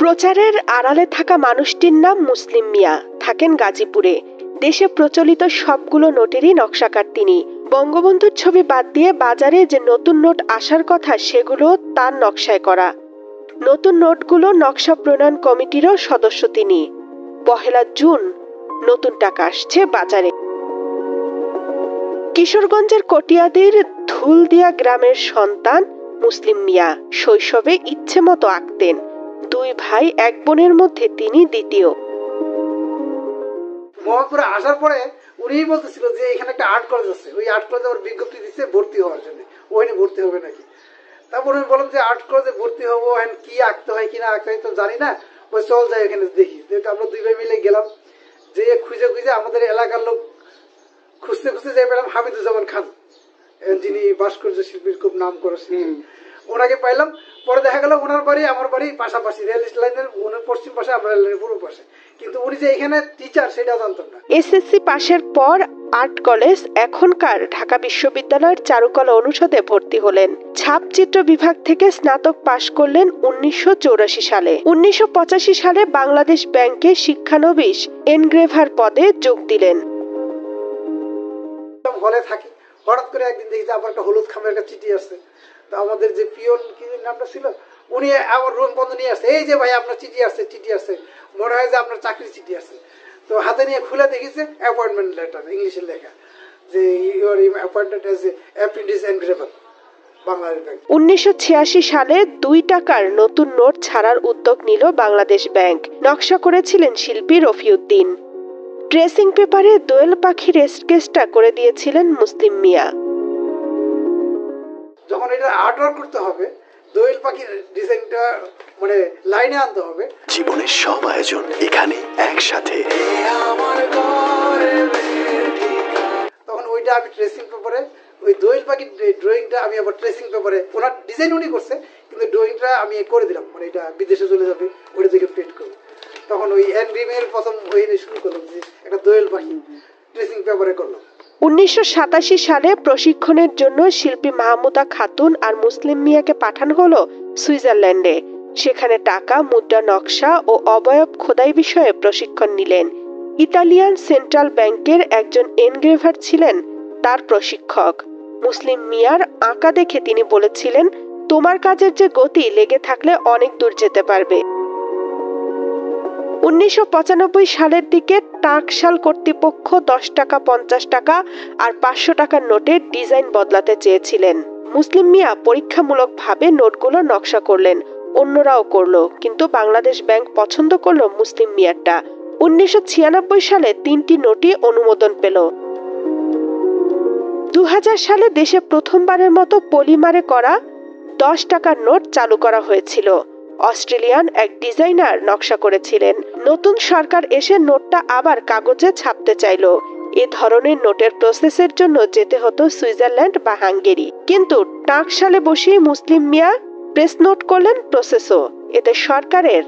প্রচারের আড়ালে থাকা মানুষটির নাম মুসলিম মিয়া। থাকেন গাজীপুরে। দেশে প্রচলিত সবগুলো নোটেরই নকশাকার তিনি। বঙ্গবন্ধুর ছবি বাদ দিয়ে বাজারে যে নতুন নোট আসার কথা, সেগুলো তার নকশায় করা। নতুন নোটগুলো নকশা প্রণয়ন কমিটিরও সদস্য তিনি। পহেলা জুন, নতুন টাকা আসছে বাজারে। কিশোরগঞ্জের কটিয়াদির ধুলদিয়া গ্রামের সন্তান মুসলিম মিয়া। শৈশবে ইচ্ছে মতো আঁকতেন। দুই ভাই এক বোনের মধ্যে তিনি দ্বিতীয়। মোহাম্মদপুরে আসার পরে উনিই বলতেছিল যে এখানে একটা আর্ট কলেজ আছে। ওই আর্ট কলেজে আমার বিজ্ঞপ্তি দিচ্ছে ভর্তি হওয়ার জন্য। ওখানে ভর্তি হবে নাকি? তারপর আমি বললাম যে আর্ট কলেজে ভর্তি হব এখন কি আঁকতে হয় কি না আঁকতে হয় তো জানি না। ওই চল যাই এখানে দেখি। আমরা দুই ভাই মিলে গেলাম যে খুঁজে খুঁজে আমাদের এলাকার লোক খুঁজতে খুঁজতে যাই পেলাম হামিদুজ্জামান খান যিনি ভাস্কর্য শিল্পীর খুব নাম করা শিল্পী ওনাকে পাইলাম। পরে দেখা গেল ওনার বাড়ি আমার বাড়ি পাশাপাশি রেল লাইনের ওনার পশ্চিম পাশে আমরা লাইনের পূর্ব পাশে। কিন্তু উনি যে এখানে টিচার সেটা জানতাম না। এসএসসি পাশের পর আর্ট কলেজ এখনকার ঢাকা বিশ্ববিদ্যালয়ের চারুকলা অনুষদে ভর্তি হলেন। ছাপচিত্র বিভাগ থেকে স্নাতক পাশ করলেন উনিশশো সালে। উনিশশো পঁচাশি সালে বাংলাদেশ ব্যাংকে শিক্ষানবিশ এনগ্রেভার পদে যোগ দিলেন। হলে থাকি। হঠাৎ করে একদিন দেখি যে আমার একটা হলুদ খামের একটা চিঠি আসছে। তো আমাদের যে পিয়ন, কি নামটা ছিল? উনি আমার রুম বন্ধ নিয়ে আসছে। এই যে ভাই, আপনার চিঠি আসছে চিঠি আসছে। মনে হয় যে আপনার চাকরির চিঠি আছে তো হাতে নিয়ে খুলে দেখেছে অ্যাপয়েন্টমেন্ট লেটার ইংলিশে লেখা, যে your appointed as apprentice Bangladesh bank উনিশশো সালে দুই টাকার নতুন নোট ছাড়ার উদ্যোগ নিল বাংলাদেশ ব্যাংক নকশা করেছিলেন শিল্পী রফিউদ্দিন। ড্রেসিং পেপারে দোয়েল পাখির স্কেচটা করে দিয়েছিলেন মুসলিম মিয়া। যখন এটা আর্ট ওয়ার্ক করতে হবে দোয়েল পাখির ডিজাইনটা মানে লাইনে আনতে হবে। জীবনের সব আয়োজন এখানে একসাথে। তখন ওইটা আমি ট্রেসিং পেপারে ওই দোয়েল পাখির ড্রয়িংটা আমি আবার ট্রেসিং পেপারে ওনার ডিজাইন উনি করছে কিন্তু ড্রয়িংটা আমি করে দিলাম মানে এটা বিদেশে চলে যাবে ওটা থেকে প্রিন্ট করব। তখন ওই এনগ্রিমের প্রথম ওই শুরু করলাম যে একটা দোয়েল পাখি ট্রেসিং পেপারে করলাম উনিশশো সালে প্রশিক্ষণের জন্য শিল্পী মাহমুদা খাতুন আর মুসলিম মিয়াকে হলো সুইজারল্যান্ডে। সেখানে টাকা, মুদ্রা, নকশা ও অবয়ব খোদাই বিষয়ে প্রশিক্ষণ নিলেন। ইতালিয়ান সেন্ট্রাল ব্যাংকের একজন এনগ্রেভার ছিলেন তার প্রশিক্ষক। মুসলিম মিয়ার আঁকা দেখে তিনি বলেছিলেন, তোমার কাজের যে গতি, লেগে থাকলে অনেক দূর যেতে পারবে। উনিশশো পঁচানব্বই সালের দিকে টাকশাল কর্তৃপক্ষ দশ টাকা, পঞ্চাশ টাকা আর পাঁচশো টাকার নোটের ডিজাইন বদলাতে চেয়েছিলেন। মুসলিম মিয়া পরীক্ষামূলকভাবে নোটগুলো নকশা করলেন, অন্যরাও করল, কিন্তু বাংলাদেশ ব্যাংক পছন্দ করল মুসলিম মিয়ারটা। উনিশশো ছিয়ানব্বই সালে তিনটি নোটই অনুমোদন পেল। দু হাজার সালে দেশে প্রথমবারের মতো পলিমারে করা দশ টাকার নোট চালু করা হয়েছিল। অস্ট্রেলিয়ান এক ডিজাইনার নকশা করেছিলেন। নতুন সরকার এসে নোটটা আবার কাগজে ছাপতে চাইলো। এ ধরনের নোটের প্রসেসের জন্য যেতে হতো সুইজারল্যান্ড বা হাঙ্গেরি। কিন্তু টাকশালে বসেই মুসলিম মিয়া প্রেস নোট করলেন প্রসেসও। এতে সরকারের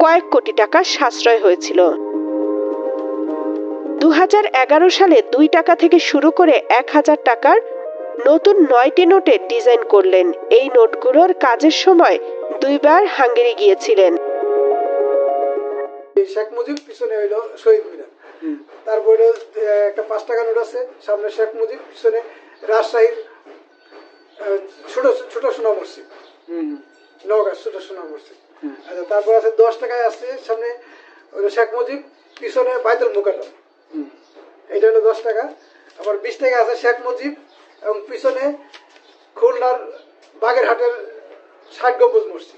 কয়েক কোটি টাকা সাশ্রয় হয়েছিল। দু হাজার এগারো সালে দুই টাকা থেকে শুরু করে এক হাজার টাকার নতুন নয়টি নোটের ডিজাইন করলেন। এই নোটগুলোর কাজের সময় দুইবার হাঙ্গেরি গিয়েছিলেন। শেখ মুজিব পিছনে হইল শহীদ মিনার। তারপরে একটা পাঁচ টাকা নোট আছে সামনে শেখ মুজিব পিছনে রাজশাহীর ছোট ছোট সোনা মসজিদ। নওগাঁ ছোট সোনা মসজিদ। আচ্ছা তারপর আছে দশ টাকায় আছে সামনে শেখ মুজিব পিছনে বাইতুল মুকাদ্দম এটা হলো দশ টাকা। আবার বিশ টাকা আছে শেখ মুজিব এবং পিছনে খুলনার বাগেরহাটের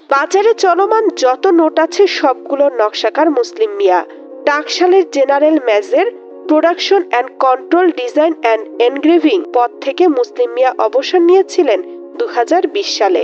বাজারে চলমান যত নোট আছে সবগুলোর নকশাকার Muslim Mia. টাকশালের general manager production and control design and engraving পদ থেকে মুসলিম মিয়া অবসর নিয়েছিলেন দু হাজার বিশ সালে।